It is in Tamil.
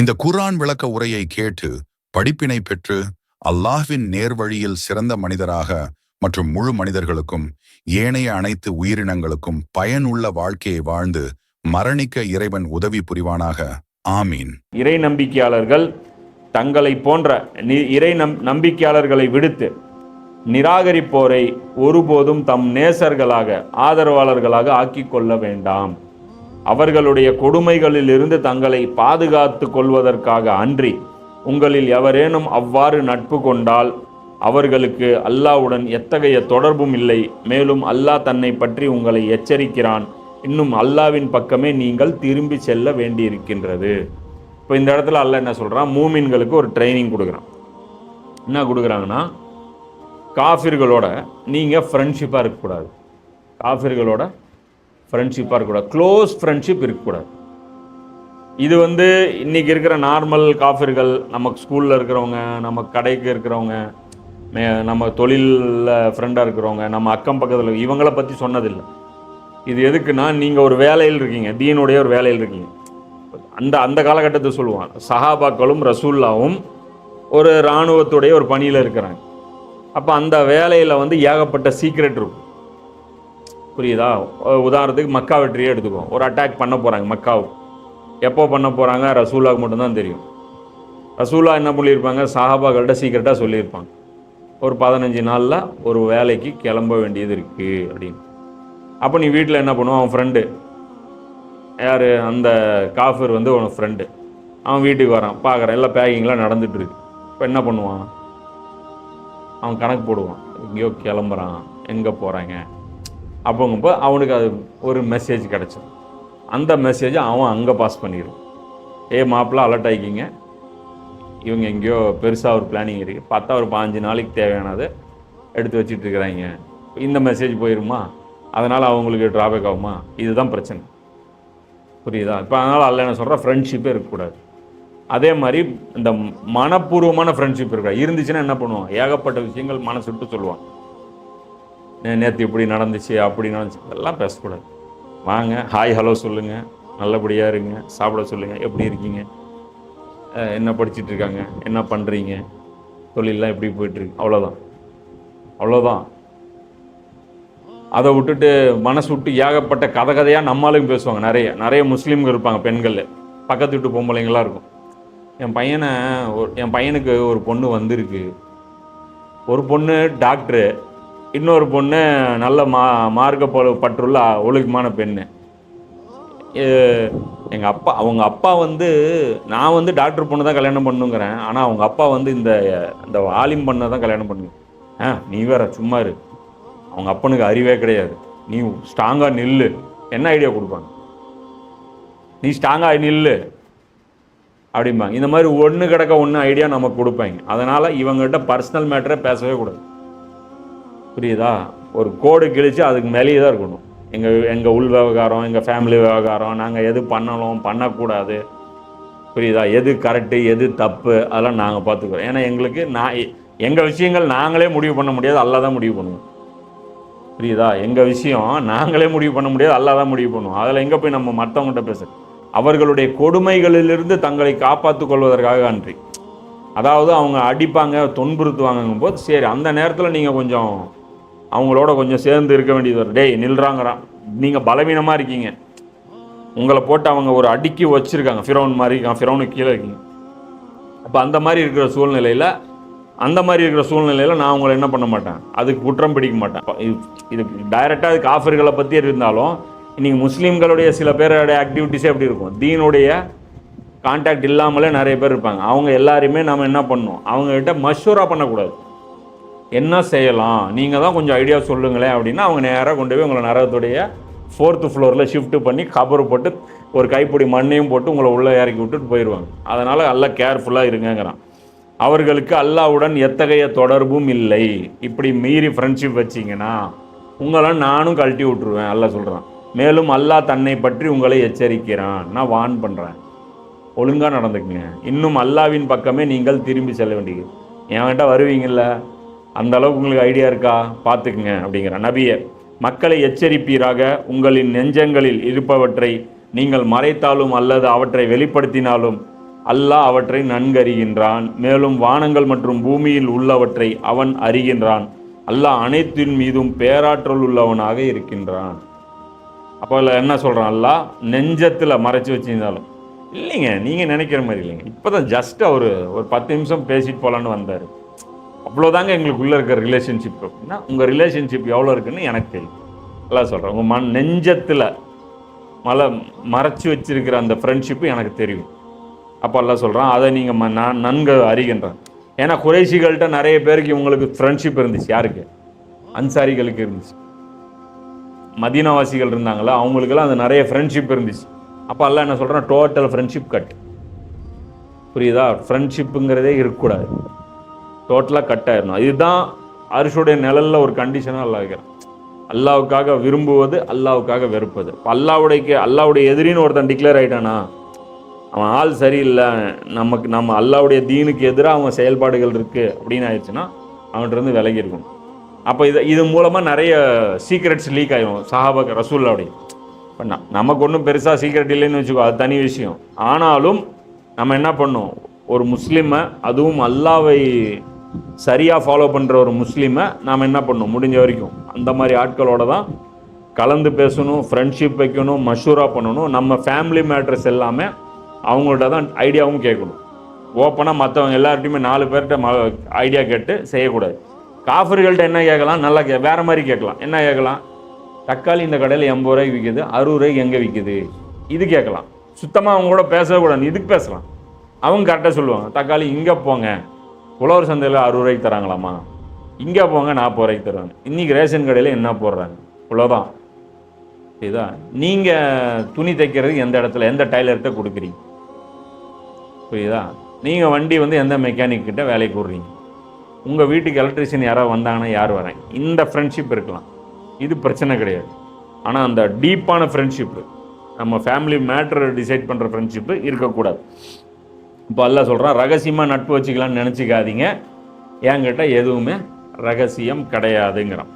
இந்த குர்ஆன் விளக்க உரையை கேட்டு படிப்பினை பெற்று அல்லாஹ்வின் நேர்வழியில் சிறந்த மனிதராக மற்றும் முழு மனிதர்களுக்கும் ஏனைய அனைத்து உயிரினங்களுக்கும் பயனுள்ள வாழ்க்கையை வாழ்ந்து மரணிக்க இறைவன் உதவி புரிவானாக. ஆமீன். இறை நம்பிக்கையாளர்கள் தங்களை போன்ற இறை நம் நம்பிக்கையாளர்களை விடுத்து நிராகரிப்போரை ஒருபோதும் தம் நேசர்களாக ஆதரவாளர்களாக ஆக்கிக்கொள்ள வேண்டாம். அவர்களுடைய கொடுமைகளிலிருந்து தங்களை பாதுகாத்து கொள்வதற்காக அன்றி உங்களில் எவரேனும் அவ்வாறு நட்பு கொண்டால் அவர்களுக்கு அல்லாஹ்வுடன் எத்தகைய தொடர்பும் இல்லை. மேலும் அல்லாஹ் தன்னை பற்றி உங்களை எச்சரிக்கிறான். இன்னும் அல்லாவின் பக்கமே நீங்கள் திரும்பி செல்ல வேண்டியிருக்கின்றது. இப்போ இந்த இடத்துல அல்லாஹ் என்ன சொல்கிறான் மூமின்களுக்கு ஒரு ட்ரைனிங் கொடுக்குறான். என்ன கொடுக்குறாங்கன்னா காஃபிர்களோட நீங்கள் ஃப்ரெண்ட்ஷிப்பாக இருக்கக்கூடாது. காஃபிர்களோட ஃப்ரெண்ட்ஷிப்பாக இருக்கக்கூடாது. க்ளோஸ் ஃப்ரெண்ட்ஷிப் இருக்கக்கூடாது. இது வந்து இன்றைக்கி இருக்கிற நார்மல் காஃபிர்கள் நமக்கு ஸ்கூலில் இருக்கிறவங்க நம்ம கடைக்கு இருக்கிறவங்க மே- நம்ம தொழிலில் ஃப்ரெண்டாக இருக்கிறவங்க நம்ம அக்கம் பக்கத்தில் இவங்கள பற்றி சொன்னதில்லை. இது எதுக்குன்னா நீங்கள் ஒரு வேலையில் இருக்கீங்க தீனுடைய ஒரு வேலையில் இருக்கீங்க. அந்த அந்த காலகட்டத்தை சொல்லுவான் சஹாபாக்களும் ரசூல்லாவும் ஒரு இராணுவத்துடைய ஒரு பணியில் இருக்கிறாங்க. அப்போ அந்த வேலையில் வந்து ஏகப்பட்ட சீக்ரெட் இருக்கும். புரியுதா? உதாரணத்துக்கு மக்கா வெற்றியே எடுத்துக்கோ. ஒரு அட்டாக் பண்ண போகிறாங்க மக்காவை. எப்போ பண்ண போகிறாங்க ரசூலாவுக்கு மட்டும்தான் தெரியும். ரசூலா என்ன பண்ணியிருப்பாங்க? சஹாபாக்கள்கிட்ட சீக்கிரட்டாக சொல்லியிருப்பாங்க. ஒரு பதினஞ்சு நாளில் ஒரு வேலைக்கு கிளம்ப வேண்டியது இருக்குது அப்படின்னு. அப்போ நீ வீட்டில் என்ன பண்ணுவான் அவன் ஃப்ரெண்டு யார்? அந்த காஃபர் வந்து உன் ஃப்ரெண்டு அவன் வீட்டுக்கு வரான். பார்க்குறான் எல்லாம் பேக்கிங்லாம் நடந்துகிட்ருக்கு இப்போ என்ன பண்ணுவான்? அவன் கணக்கு போடுவான். எங்கேயோ கிளம்புறான். எங்கே போகிறாங்க அப்போங்கப்போ அவனுக்கு அது ஒரு மெசேஜ் கிடச்சிடும் அந்த மெசேஜை அவன் அங்கே பாஸ் பண்ணிடுவான். ஏ மாப்பிள்ள அலர்ட் ஆகிக்கிங்க இவங்க எங்கேயோ பெருசாக ஒரு பிளானிங் இருக்குது பார்த்தா ஒரு பாஞ்சு நாளைக்கு தேவையானதை எடுத்து வச்சுட்டு இருக்கிறாங்க. இந்த மெசேஜ் போயிருமா? அதனால் அவங்களுக்கு ட்ராபேக் ஆகுமா? இதுதான் பிரச்சனை. புரியுதா? இப்போ அதனால் அல்ல என்ன சொல்கிறேன் ஃப்ரெண்ட்ஷிப்பே இருக்கக்கூடாது. அதே மாதிரி இந்த மனப்பூர்வமான ஃப்ரெண்ட்ஷிப் இருக்கா இருந்துச்சுன்னா என்ன பண்ணுவான்? ஏகப்பட்ட விஷயங்கள் மனசு விட்டு சொல்லுவான். நேற்று இப்படி நடந்துச்சு அப்படி நடந்துச்சு இதெல்லாம் பேசக்கூடாது. வாங்க ஹாய் ஹலோ சொல்லுங்கள் நல்லபடியாக இருங்க. சாப்பிட சொல்லுங்கள் எப்படி இருக்கீங்க? என்ன படிச்சிட்டு இருக்காங்க? என்ன பண்ணுறீங்க தொழிலெலாம் எப்படி போயிட்டுருக்கு? அவ்வளோதான் அவ்வளோதான் அதை விட்டுட்டு மனசு விட்டு ஏகப்பட்ட கதை கதையாக நம்மளும் பேசுவாங்க நிறைய. நிறைய முஸ்லீம்கள் இருப்பாங்க பெண்கள் பக்கத்து வீட்டு பொம்பளைங்களாம் இருக்கும். என் பையனை ஒரு என் பையனுக்கு ஒரு பொண்ணு வந்திருக்கு. ஒரு பொண்ணு டாக்டரு. இன்னொரு பொண்ணு நல்ல மா மார்க்க பற்றுள்ள ஒழுக்கமான பெண்ணு. எங்கள் அப்பா அவங்க அப்பா வந்து நான் வந்து டாக்டர் பொண்ணு தான் கல்யாணம் பண்ணுங்கிறேன். ஆனால் அவங்க அப்பா வந்து இந்த இந்த ஆலிம் பண்ண தான் கல்யாணம் பண்ணுங்க ஆ நீ வேற சும்மா இரு. அவங்க அப்பனுக்கு அறிவே கிடையாது. நீ ஸ்ட்ராங்காக நில்லு. என்ன ஐடியா கொடுப்பாங்க? நீ ஸ்ட்ராங்காக நில்லு. அப்படிம்பாங்க. இந்த மாதிரி ஒன்று கிடக்க ஒன்று ஐடியா நமக்கு கொடுப்பாங்க. அதனால் இவங்ககிட்ட பர்சனல் மேட்டரை பேசவே கூடாது. புரியுதா? ஒரு கோடு கிழிச்சு அதுக்கு மேலேயே தான் இருக்கணும். எங்கள் எங்கள் உள் விவகாரம் எங்கள் ஃபேமிலி விவகாரம் நாங்கள் எது பண்ணணும் பண்ணக்கூடாது. புரியுதா? எது கரெக்டு எது தப்பு அதெல்லாம் நாங்கள் பார்த்துக்குறோம். ஏன்னா எங்களுக்கு நான் எங்கள் விஷயங்கள் நாங்களே முடிவு பண்ண முடியாது அல்லா தான் முடிவு பண்ணுவோம். புரியுதா? எங்கள் விஷயம் நாங்களே முடிவு பண்ண முடியாது அல்லா தான் முடிவு பண்ணுவோம். அதில் எங்கே போய் நம்ம மற்றவங்ககிட்ட பேச அவர்களுடைய கொடுமைகளிலிருந்து தங்களை காப்பாற்றிக் கொள்வதற்காக அன்றி. அதாவது அவங்க அடிப்பாங்க துன்புறுத்துவாங்கங்கும் போது சரி அந்த நேரத்தில் நீங்கள் கொஞ்சம் அவங்களோட கொஞ்சம் சேர்ந்து இருக்க வேண்டியது வரும் டேய் நில்றாங்கிறான் நீங்கள் பலவீனமாக இருக்கீங்க. உங்களை போட்டு அவங்க ஒரு அடுக்கி வச்சுருக்காங்க. ஃபிரௌன் மாதிரி இருக்கான் ஃபிரௌனுக்கு கீழே இருக்கீங்க. அப்போ அந்த மாதிரி இருக்கிற சூழ்நிலையில் அந்த மாதிரி இருக்கிற சூழ்நிலையில் நான் உங்களை என்ன பண்ண மாட்டேன்? அதுக்கு குற்றம் பிடிக்க மாட்டேன். இது இது டைரெக்டாக இது காஃபர்களை பற்றி இருந்தாலும் இன்றைக்கி முஸ்லீம்களுடைய சில பேருடைய ஆக்டிவிட்டிஸே எப்படி இருக்கும். தீனுடைய கான்டாக்ட் இல்லாமலே நிறைய பேர் இருப்பாங்க. அவங்க எல்லாரையுமே நம்ம என்ன பண்ணணும்? அவங்ககிட்ட மஷூராக பண்ணக்கூடாது. என்ன செய்யலாம்? நீங்கள் தான் கொஞ்சம் ஐடியா சொல்லுங்களேன் அப்படின்னா அவங்க நேராக கொண்டு போய் உங்களை நரகத்துடைய ஃபோர்த்து ஃப்ளோரில் ஷிஃப்ட் பண்ணி கபரு போட்டு ஒரு கைப்பிடி மண்ணையும் போட்டு உங்களை உள்ளே இறக்கி விட்டுட்டு போயிடுவாங்க. அதனால் எல்லாம் கேர்ஃபுல்லாக இருங்கங்கிறான். அவர்களுக்கு அல்லாவுடன் எத்தகைய தொடர்பும் இல்லை. இப்படி மீறி ஃப்ரெண்ட்ஷிப் வச்சிங்கன்னா உங்களை நானும் கழட்டி விட்டுருவேன் அல்ல சொல்கிறான் மேலும் அல்லாஹ் தன்னை பற்றி உங்களை எச்சரிக்கிறான். நான் வான் பண்ணுறேன் ஒழுங்காக நடந்துக்குங்க. இன்னும் அல்லாவின் பக்கமே நீங்கள் திரும்பி செல்ல வேண்டியது. என்கிட்ட வருவீங்கள்ல அந்த அளவுக்கு உங்களுக்கு ஐடியா இருக்கா? பார்த்துக்குங்க அப்படிங்கிற நபியை. மக்களை எச்சரிப்பீராக உங்களின் நெஞ்சங்களில் இருப்பவற்றை நீங்கள் மறைத்தாலும் அல்லது அவற்றை வெளிப்படுத்தினாலும் அல்லாஹ் அவற்றை நன்கறிகின்றான். மேலும் வானங்கள் மற்றும் பூமியில் உள்ளவற்றை அவன் அறிகின்றான். அல்லாஹ் அனைத்தின் மீதும் பேராற்றல் உள்ளவனாக இருக்கின்றான். அப்போ அதில் என்ன சொல்கிறான் அல்லாஹ் நெஞ்சத்தில் மறைச்சி வச்சிருந்தாலும். இல்லைங்க நீங்கள் நினைக்கிற மாதிரி இல்லைங்க. இப்போ தான் ஜஸ்ட் அவர் ஒரு பத்து நிமிஷம் பேசிட்டு போகலான்னு வந்தார். அவ்வளோதாங்க எங்களுக்குள்ளே இருக்கிற ரிலேஷன்ஷிப் அப்படின்னா உங்கள் ரிலேஷன்ஷிப் எவ்வளோ இருக்குன்னு எனக்கு தெரியும். எல்லாம் சொல்கிறேன் உங்கள் மண் நெஞ்சத்தில் மலை மறைச்சி வச்சிருக்கிற அந்த ஃப்ரெண்ட்ஷிப்பு எனக்கு தெரியும். அப்போ எல்லாம் சொல்கிறான் அதை நீங்கள் ம நான் நன்கு அறிகின்றேன். ஏன்னா குறைசிகள்கிட்ட நிறைய பேருக்கு இவங்களுக்கு ஃப்ரெண்ட்ஷிப் இருந்துச்சு. யாருக்கு? அன்சாரிகளுக்கு இருந்துச்சு. மதீனவாசிகள் இருந்தாங்களா அவங்களுக்கெல்லாம் அது நிறைய ஃப்ரெண்ட்ஷிப் இருந்துச்சு. அப்போ எல்லாம் என்ன சொல்கிறேன் டோட்டல் ஃப்ரெண்ட்ஷிப் கட் புரியுதா? ஃப்ரெண்ட்ஷிப்புங்கிறதே இருக்கக்கூடாது. டோட்டலாக கட் ஆயிடணும் இதுதான் அரிசுடைய நிழலில் ஒரு கண்டிஷனாக அல்லா வைக்கிறேன். அல்லாவுக்காக விரும்புவது அல்லாவுக்காக வெறுப்பது. இப்போ அல்லாவுடைய அல்லாவுடைய எதிரின்னு ஒருத்தன் டிக்ளேர் ஆகிட்டானா அவன் ஆள் சரியில்லை. நமக்கு நம்ம அல்லாவுடைய தீனுக்கு எதிராக அவன் செயல்பாடுகள் இருக்குது அப்படின்னு ஆயிடுச்சுன்னா அவன்கிட்ட இருந்து விலகி இருக்கணும். அப்போ இது இது மூலமாக நிறைய சீக்ரெட்ஸ் லீக் ஆகிடும் சஹாபக் ரசூல்லாவுடைய இப்போ நமக்கு ஒன்றும் பெருசாக சீக்ரெட் இல்லைன்னு வச்சுக்கோ அது தனி விஷயம். ஆனாலும் நம்ம என்ன பண்ணோம் ஒரு முஸ்லீமை அதுவும் அல்லாவை சரியாக ஃபாலோ பண்ணுற ஒரு முஸ்லீமை நாம் என்ன பண்ணோம் முடிஞ்ச வரைக்கும். அந்த மாதிரி ஆட்களோட தான் கலந்து பேசணும் ஃப்ரெண்ட்ஷிப் வைக்கணும் மஷூரா பண்ணணும். நம்ம ஃபேமிலி மேட்ரஸ் எல்லாமே அவங்கள்ட்ட தான் ஐடியாவும் கேட்கணும். ஓப்பனாக மற்றவங்க எல்லார்ட்டையுமே நாலு பேர்கிட்ட ம ஐடியா கேட்டு செய்யக்கூடாது. காஃபர்கள்ட்ட என்ன கேட்கலாம்? நல்லா கே வேறு மாதிரி கேட்கலாம். என்ன கேட்கலாம்? தக்காளி இந்த கடையில் எண்பது ரூபாய்க்கு விற்கிது அறுபது ரூபாய்க்கு எங்கே விற்கிது இது கேட்கலாம். சுத்தமாக அவங்க கூட பேசவே கூடாது. இதுக்கு பேசலாம். அவங்க கரெக்டாக சொல்லுவாங்க. தக்காளி இங்கே போங்க. உழவர் சந்தையில் அறுபது ரூபாய்க்கு தராங்களாம்மா. இங்கே போங்க நாற்பது ரூபாய்க்கு தருவாங்க இன்றைக்கி ரேஷன் கடையில் என்ன போடுறாங்க? இவ்வளோதான் புரியுதா? நீங்கள் துணி தைக்கிறது எந்த இடத்துல எந்த டைலர்கிட்ட கொடுக்குறீங்க? புரியுதா? நீங்கள் வண்டி வந்து எந்த மெக்கானிக்கிட்ட வேலைக்கு விட்றீங்க உங்கள் வீட்டுக்கு எலக்ட்ரிஷியன் யாராவது வந்தாங்கன்னா யார் வரேன்? இந்த ஃப்ரெண்ட்ஷிப் இருக்கலாம். இது பிரச்சனை கிடையாது. ஆனால் அந்த டீப்பான ஃப்ரெண்ட்ஷிப்பு நம்ம ஃபேமிலி மேட்ரு டிசைட் பண்ணுற ஃப்ரெண்ட்ஷிப்பு இருக்கக்கூடாது. இப்போ அல்ல சொல்கிறான் ரகசியமாக நட்பு வச்சுக்கலாம்னு நினச்சிக்காதீங்க. என்கிட்ட எதுவுமே ரகசியம் கிடையாதுங்கிறான்.